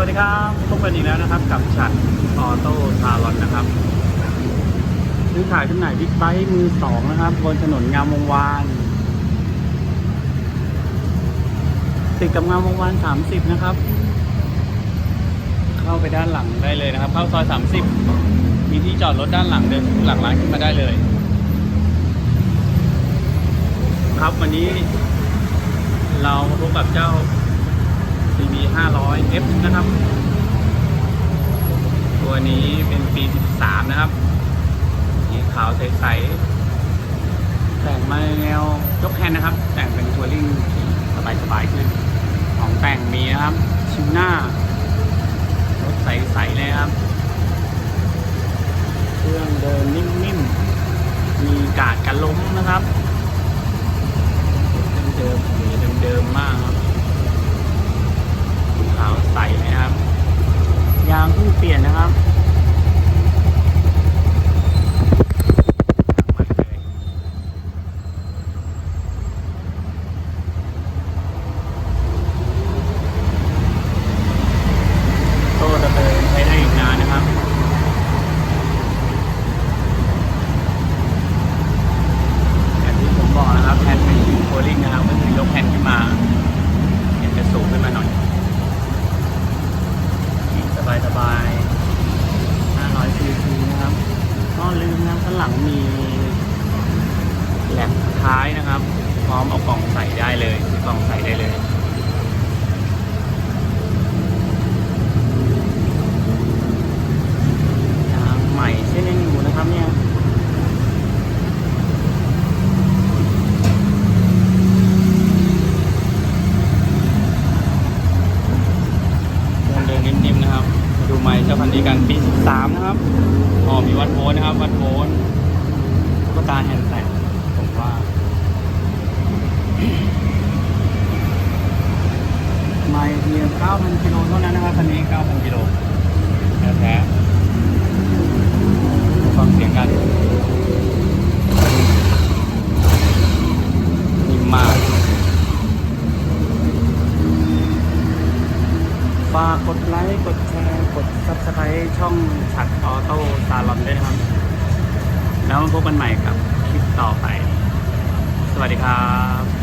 วัสดีครับพบกันอีกแล้วนะครับ กับฉัดออโต้ซาลอนนะครับซื้อขายจำหน่ายบิ๊กไบค์มือสองนะครับ บนถนนงามวงวานติดกับงามวงวานสามสิบนะครับ เข้าไปด้านหลังได้เลยนะครับ เข้าซอยสามสิบมีที่จอดรถด้านหลังเดินหลังร้านขึ้นมาได้เลย ครับวันนี้ เราพบกับเจ้า CB 500 F นะครับ ตัวนี้เป็นปี 13 นะครับสีขาวใสๆแต่งมาแนวยกแฮนด์นะครับ แต่งเป็นทัวริ่งสบายๆขึ้น ของแต่งมีนะครับ ชิวหน้ารถใสๆเลยครับ เครื่องเดินนิ่มๆ มีกาดกันล้มนะครับเดิมๆสีเดิมๆมากครับ ขาวใสนะครับ ยางเพิ่งเป ลี่ยนนะครับยางใหม่เลยโต้ดำเนินใช้ได้อีกนานนะครับ อย่างที่ผมบอกนะครับแผ่นเป็นโคลิ่งนะครับก็คือยกแผ่นขึ้นมาเห็นจะสูงขึ้นมาหน่อยขี่สบายสบาย500ซีซีนะครับก็ลืมนะครับข้าง หลังมีแหลกท้ายนะครับ พร้อมเอากล่องใส่ได้เลยคือกล่องใส่ได้เลยางใหม่เส้นยังอยู่นะครับเนี่ย เดินเดินนิ่มๆนะครับมา ดูไม้เจ้าพันธุ์ดีกันปี13นะครับอ๋อมีวัดโวลต์นะครับ วัดโวลต์ตุ๊กตาแฮนด์แตกผมว่า ไม่เพียง9,000กิโลเท่านั้นนะครับคันนี้ 9,000กิโลแท้ๆฟังเสียงกันนิ่มมากฝากกดไลค์ กดแชร์ กด subscribe ช่องฉัดออโต้ซาลอนด้วยนะครับ แล้วมาพบกันใหม่กับคลิปต่อไป สวัสดีครับ